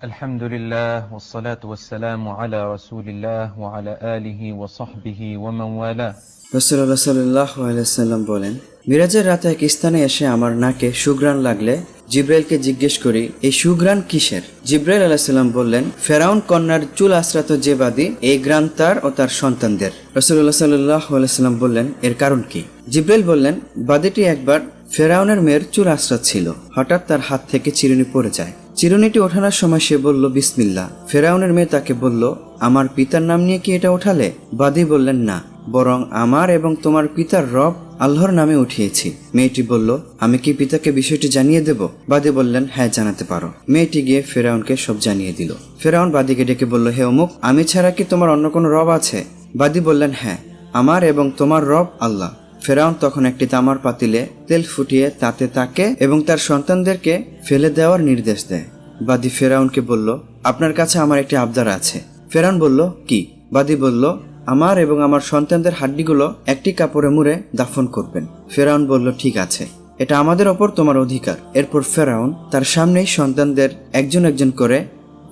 الحمد لله والصلاة والسلام على رسول الله وعلى آله وصحبه ومن والاه রসুল্লাহ সাল্লাহ আলাইসাল্লাম বলেন মিরাজের রাতে এক স্থানে এসে আমার নাকে সুগ্রাণ লাগলে জিব্রাইলকে জিজ্ঞেস করি এই সুগ্রাণ কিসের জিব্রাইল আলাহিসাল্লাম বললেন ফেরাউন কন্যার চুল আশ্রাত যে বাদী এই গ্রান তার ও তার সন্তানদের রসুল্লাহ সাল্লাহ আলাইসাল্লাম বললেন এর কারণ কি জিব্রাইল বললেন বাদীটি একবার ফেরাউনের মেয়ের চুল আশ্রাত ছিল হঠাৎ তার হাত থেকে চিরুনি পড়ে যায় চিরুনিটি ওঠানোর সময় সে বলল বিসমিল্লা ফেরাউনের মেয়ে তাকে বলল, আমার পিতার নাম নিয়ে কি এটা ওঠালে বাদী বললেন, না, বরং আমার এবং তোমার পিতার রব আল্লাহর নামে উঠিয়েছি। মেয়েটি বলল, আমি কি পিতাকে বিষয়টি জানিয়ে দেব? বাদী বললেন হ্যাঁ জানাতে পারো। মেয়েটি গিয়ে ফেরাউনকে সব জানিয়ে দিল। ফেরাউন বাদীকে ডেকে বলল, হে অমুক, আমি ছাড়া কি তোমার অন্য কোনো রব আছে? বাদী বললেন হ্যাঁ আমার এবং তোমার রব আল্লাহ। ফেরাউন তখন একটি তামার পাতিলে তেল ফুটিয়ে তাতে তাকে এবং তার সন্তানদেরকে ফেলে দেওয়ার নির্দেশ দেয়। বাদী ফেরাউনকে বলল, আপনার কাছে আমার একটি আবদার আছে। ফেরাউন বলল, কি? বাদি বলল, আমার এবং আমার সন্তানদের হাড্ডিগুলো একটি কাপড়ে মুড়ে দাফন করবেন। ফেরাউন বলল, ঠিক আছে। এটা আমাদের ওপর তোমার অধিকার। এরপর ফেরাউন তার সামনেই সন্তানদের একজন একজন করে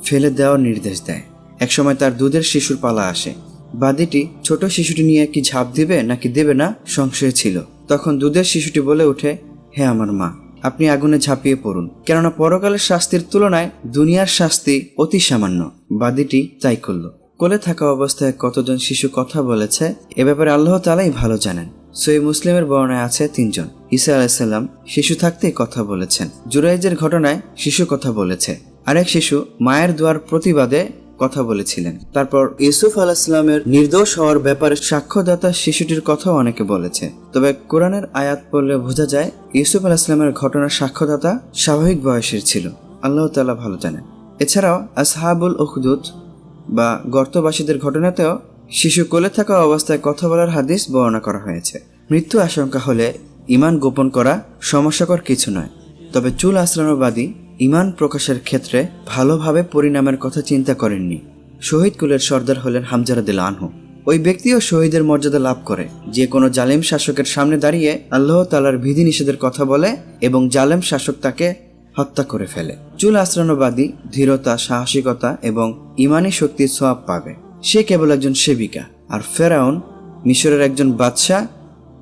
ফেলে দেওয়ার নির্দেশ দেয়। একসময় তার দুধের শিশুর পালা আসে। বাদিটি ছোট শিশুটি নিয়ে কি ঝাঁপ দিবে নাকি দেবে না সংশয় ছিল। তখন দুধের শিশুটি বলে ওঠে, হে আমার মা, আপনি আগুনে ঝাঁপিয়ে পড়ুন। কেননা পরকালের শাস্তির তুলনায় দুনিয়ার শাস্তি অতি সামান্য। বাদিটি তাই করল। কোলে থাকা অবস্থায় কতজন শিশু কথা বলেছে, এ ব্যাপারে আল্লাহ তালাই ভালো জানেন। সই মুসলিমের বর্ণায় আছে তিনজন। ঈসা আলাইসাল্লাম শিশু থাকতেই কথা বলেছেন। জুরাইজের ঘটনায় শিশু কথা বলেছে। আরেক শিশু মায়ের দোয়ার প্রতিবাদে কথা বলেছিলেন। তারপর ইউসুফ আলাহিসামের নির্দোষ হওয়ার ব্যাপারে সাক্ষ্যদাতা শিশুটির কথাও অনেকে বলেছে। তবে কোরআনের আয়াত পড়লে বোঝা যায়, ইউসুফ আলাহিসামের ঘটনার সাক্ষ্যদাতা স্বাভাবিক বয়সের ছিল। আল্লাহ তাআলা ভালো জানেন। এছাড়াও আসহাবুল উখদুদ বা গর্তবাসীদের ঘটনাতেও শিশু কোলে থাকা অবস্থায় কথা বলার হাদিস বর্ণনা করা হয়েছে। মৃত্যু আশঙ্কা হলে ইমান গোপন করা সমস্যাকর কিছু নয়। তবে চুল আশ্রানোবাদী ইমান প্রকাশের ক্ষেত্রে ভালোভাবে পরিণামের কথা চিন্তা করেননি। শহীদ কুলের সর্দার হলেন হামজারাদিল আনহু। ওই ব্যক্তিও শহীদের মর্যাদা লাভ করে। যে কোনো জালেম শাসকের সামনে দাঁড়িয়ে আল্লাহ তালার বিধিনিষেধের কথা বলে এবং জালেম শাসক তাকে হত্যা করে ফেলে। চুল আশ্রানোবাদী ধীরতা, সাহসিকতা এবং ইমানি শক্তির সোয়াব পাবে। সে কেবল একজন সেবিকা। আর ফেরাউন মিশরের একজন বাদশাহ,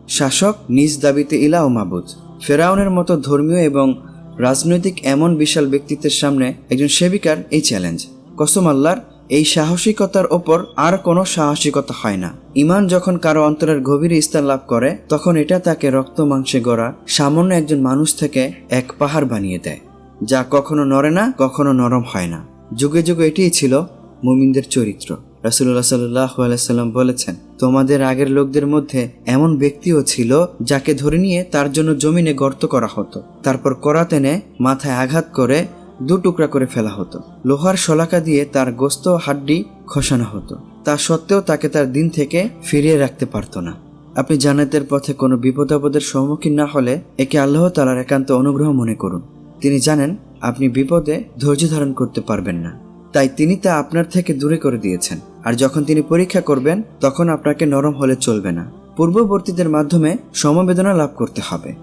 শাসক, নিজ দাবিতে ইলা ও মাবুদ। ফেরাউনের মতো ধর্মীয় এবং রাজনৈতিক এমন বিশাল ব্যক্তিত্বের সামনে একজন সেবিকার এই চ্যালেঞ্জ কসম আল্লাহর, এই সাহসিকতার ওপর আর কোনো সাহসিকতা হয় না। ইমান যখন কারও অন্তরের গভীরে স্থান লাভ করে, তখন এটা তাকে রক্ত মাংসে গড়া সামান্য একজন মানুষ থেকে এক পাহাড় বানিয়ে দেয়, যা কখনো নড়ে না, কখনো নরম হয় না। যুগে যুগে এটিই ছিল মুমিনদের চরিত্র। রাসুল্লাহ সাল্লাহ আলাইসাল্লাম বলেছেন, তোমাদের আগের লোকদের মধ্যে এমন ব্যক্তিও ছিল যাকে ধরে নিয়ে তার জন্য জমিনে গর্ত করা হতো। তারপর করাত এনে মাথায় আঘাত করে দু টুকরা করে ফেলা হতো। লোহার শলাকা দিয়ে তার গোস্ত হাড্ডি খসানো হতো। তা সত্ত্বেও তাকে তার দিন থেকে ফিরিয়ে রাখতে পারতো না। আপনি জান্নাতের পথে কোনো বিপদ আপদের সম্মুখীন না হলে একে আল্লাহ তালার একান্ত অনুগ্রহ মনে করুন। তিনি জানেন, আপনি বিপদে ধৈর্য ধারণ করতে পারবেন না। তাই তিনি তা আপনার থেকে দূরে করে দিয়েছেন। আর যখন তিনি পরীক্ষা করবেন, তখন আপনাকে নরম হলে চলবে না। পূর্ববর্তীদের মাধ্যমে সমবেদনা লাভ করতে হবে।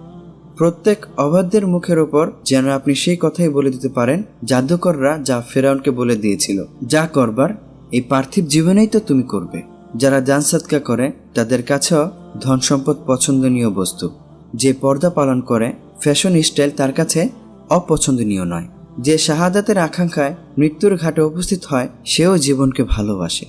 প্রত্যেক অবাধ্যের মুখের ওপর যেন আপনি সেই কথাই বলে দিতে পারেন, জাদুকররা যা ফেরাউনকে বলে দিয়েছিল, যা করবার, এই পার্থিব জীবনেই তো তুমি করবে। যারা দান সৎকা করে, তাদের কাছেও ধন সম্পদ পছন্দনীয় বস্তু। যে পর্দা পালন করে ফ্যাশন স্টাইল তার কাছে অপছন্দনীয় নয়। যে শাহাদাতের আকাঙ্ক্ষায় মৃত্যুর ঘাটে উপস্থিত হয়, সেও জীবনকে ভালোবাসে।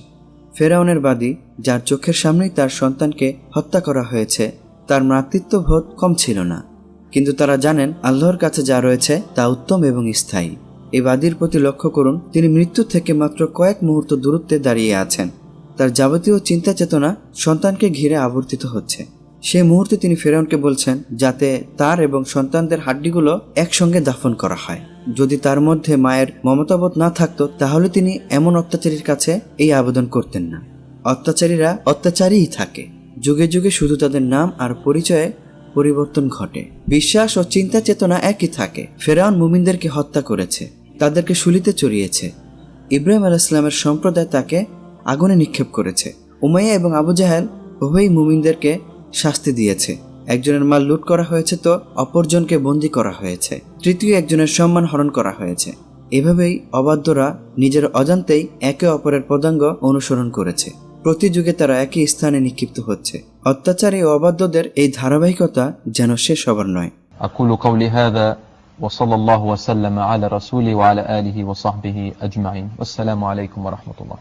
ফেরাউনের বাদী, যার চোখের সামনেই তার সন্তানকে হত্যা করা হয়েছে, তার মাতৃত্ববোধ কম ছিল না। কিন্তু তারা জানেন, আল্লাহর কাছে যা রয়েছে তা উত্তম এবং স্থায়ী। এই বাদীর প্রতি লক্ষ্য করুন, তিনি মৃত্যু থেকে মাত্র কয়েক মুহূর্ত দূরত্বে দাঁড়িয়ে আছেন। তার যাবতীয় চিন্তা চেতনা সন্তানকে ঘিরে আবর্তিত হচ্ছে। সেই মুহূর্তে তিনি ফেরাউনকে বলছেন যাতে তার এবং সন্তানদের হাড্ডিগুলো একসঙ্গে দাফন করা হয়। যদি তার মধ্যে মায়ের মমতাবোধ না থাকতো, তাহলে তিনি এমন অত্যাচারীর কাছে এই আবেদন করতেন না। অত্যাচারীরা অত্যাচারীই থাকে। যুগে যুগে শুধু তাদের নাম আর পরিচয়ে পরিবর্তন ঘটে। বিশ্বাস ও চিন্তা চেতনা একই থাকে। ফেরাউন মুমিনদেরকে হত্যা করেছে, তাদেরকে শুলিতে চড়িয়েছে। ইব্রাহিম আলাইসলামের সম্প্রদায় তাকে আগুনে নিক্ষেপ করেছে। উমাইয়া এবং আবু জাহেল উভয়ই মুমিনদেরকে শাস্তি দিয়েছে একজনের মাল লুট করা হয়েছে তো অপরজনকে বন্দি করা হয়েছে তৃতীয় একজনের সম্মান হরণ করা হয়েছে এভাবেই অবাধ্যরা নিজের অজান্তেই একে অপরের পদাঙ্গ অনুসরণ করেছে প্রতি যুগে তারা একই স্থানে নিক্ষিপ্ত হচ্ছে অত্যাচারী ও অবাধ্যদের এই ধারাবাহিকতা যেন শেষ হবার নয় أقول قولي هذا وصلى الله وسلم على رسوله وعلى آله وصحبه أجمعين والسلام عليكم ورحمة الله